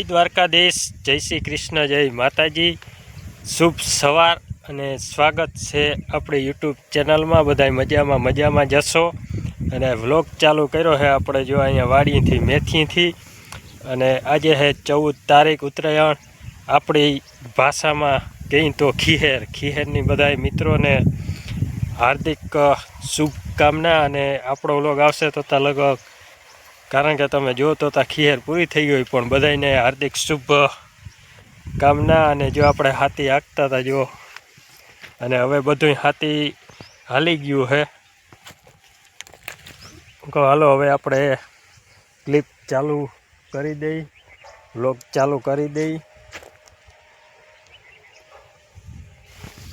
દ્વારકાધીશ, જય શ્રી કૃષ્ણ, જય માતાજી. શુભ સવાર અને સ્વાગત છે આપણી યુટ્યુબ ચેનલમાં. બધાય મજામાં મજામાં જશો. અને વ્લોગ ચાલુ કર્યો છે આપણે જો અહીંયા વાડીથી, મેથીથી. અને આજે છે ચૌદ તારીખ ઉત્તરાયણ. આપણી ભાષામાં કહીએ તો ખીહેર. ખીહેરની બધાય મિત્રોને હાર્દિક શુભકામના અને આપણો વ્લોગ આવશે તો લગભગ કારણ કે તમે જો તો તા ખીહેર પૂરી થઈ ગઈ પણ બધાને હાર્દિક શુભ કામના અને જો આપણે હાથી હાંકતા હતા, જો. અને હવે બધું હાથી હાલી ગયું છે હાલો, હવે આપણે ક્લિપ ચાલુ કરી દઈ. વ્લોગ ચાલુ કરી દઈ.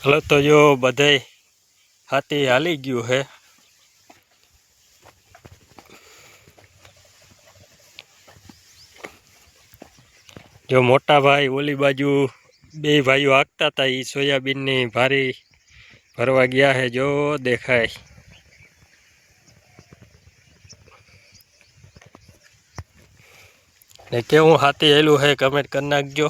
હાલો, તો જો બધે હાથી હાલી ગયું છે જો મોટા ભાઈ ઓલી બાજુ બે ભાઈઓ હાંકતા હતા એ સોયાબીનની ભારી ભરવા ગયા છે જો દેખાય. ને કેવું હાથી હેલું છે કમેન્ટ કરી નાખજો.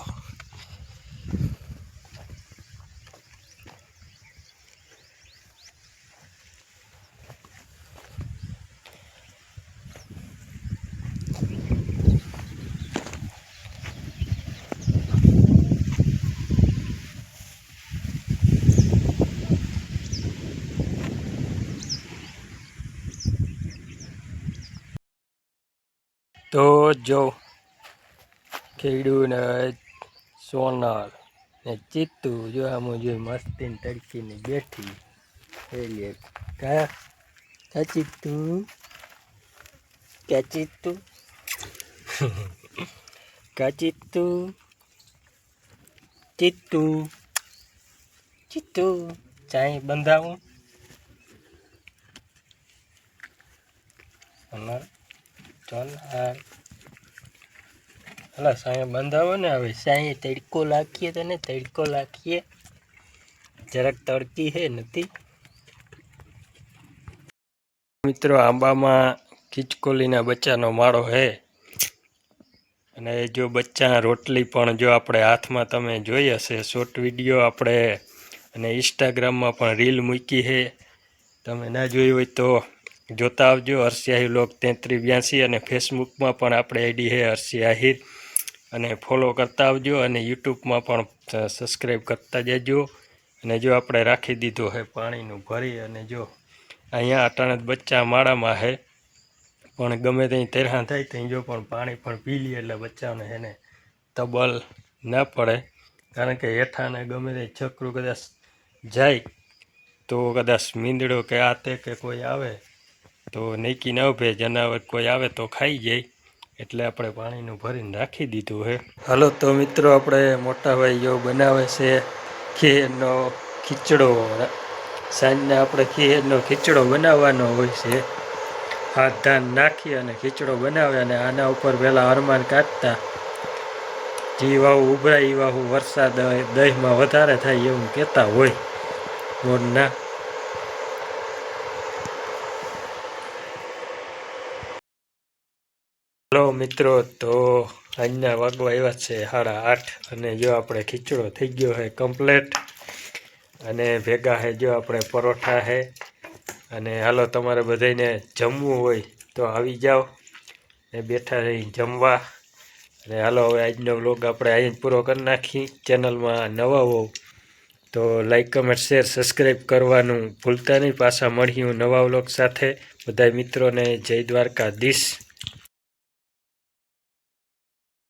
તો જો ખેડૂને સોનલ ને ચિત્તુ જો આમ જો મસ્તી તડકીને બેઠી એટલે કા કા ચિત્તુ? કા ચિત્તુ? કા ચિત્તુ? ચિત્તુ? ચિત્તુ ચાય બંધાવું? સોનલ હા હલા સાંય બંધાવો ને હવે. સાંય તડકો લાખીએ તને, તડકો લાખીએ. જરાક તડકી હે, નથી. મિત્રો, આંબામાં ખીચકોલીના બચ્ચાનો માળો હે. અને જો બચ્ચા રોટલી પણ જો આપણે હાથમાં તમે જોઈ હશે શોર્ટ વીડિયો આપણે અને ઇન્સ્ટાગ્રામમાં પણ રીલ મૂકી છે તમે ના જોઈ હોય તો જોતા આવજો. હર્ષી લોક તેત્રીસ બ્યાસી અને ફેસબુકમાં પણ આપણે આઈડી છે હર્ષી અને ફોલો કરતા આવજો અને યુટ્યુબમાં પણ સબસ્ક્રાઈબ કરતા જજો. અને જો આપણે રાખી દીધું છે પાણીનું ભરી અને જો અહીંયા અટાણે બચ્ચા માળામાં છે. પણ ગમે ત્યાં તરહા થાય ત્યાં જો પણ પાણી પણ પી લઈએ એટલે બચ્ચાને એને તબલ ના પડે. કારણ કે હેઠાને ગમે તે છકરું કદાચ જાય તો કદાચ મીંદડો કે આ કે કોઈ આવે તો નૈકી ન ઉભે જનાવર કોઈ આવે તો ખાઈ જાય. એટલે આપણે પાણીનું ભરીને રાખી દીધું છે હાલો, તો મિત્રો, આપણે મોટા ભાઈ જો બનાવે છે ખીરનો ખીચડો. સાંજને આપણે ખીરનો ખીચડો બનાવવાનો હોય છે. હાથ ધાન નાખી અને ખીચડો બનાવે અને આના ઉપર પહેલાં અરમાન કાઢતા. જે વાવું ઉભરાય એ વાવું વરસાદ દહીંમાં વધારે થાય એવું કહેતા હોય. મોરના હલો મિત્રો, તો આજના વાગવા આવ્યા છે સાડા આઠ અને જો આપણે ખીચડો થઈ ગયો છે કમ્પ્લેટ અને ભેગા છે જો આપણે પરોઠા છે. અને હાલો તમારે બધાને જમવું હોય તો આવી જાઓ. ને બેઠા રહી જમવા. અને હાલો હવે આજનો વ્લોગ આપણે અહીં પૂરો કરી નાખી. ચેનલમાં નવા હોવ તો લાઈક કમેન્ટ શેર સબસ્ક્રાઈબ કરવાનું ભૂલતા નહીં. પાછા મળ્યું નવા વ્લોગ સાથે. બધા મિત્રોને જય દ્વારકાધીશ.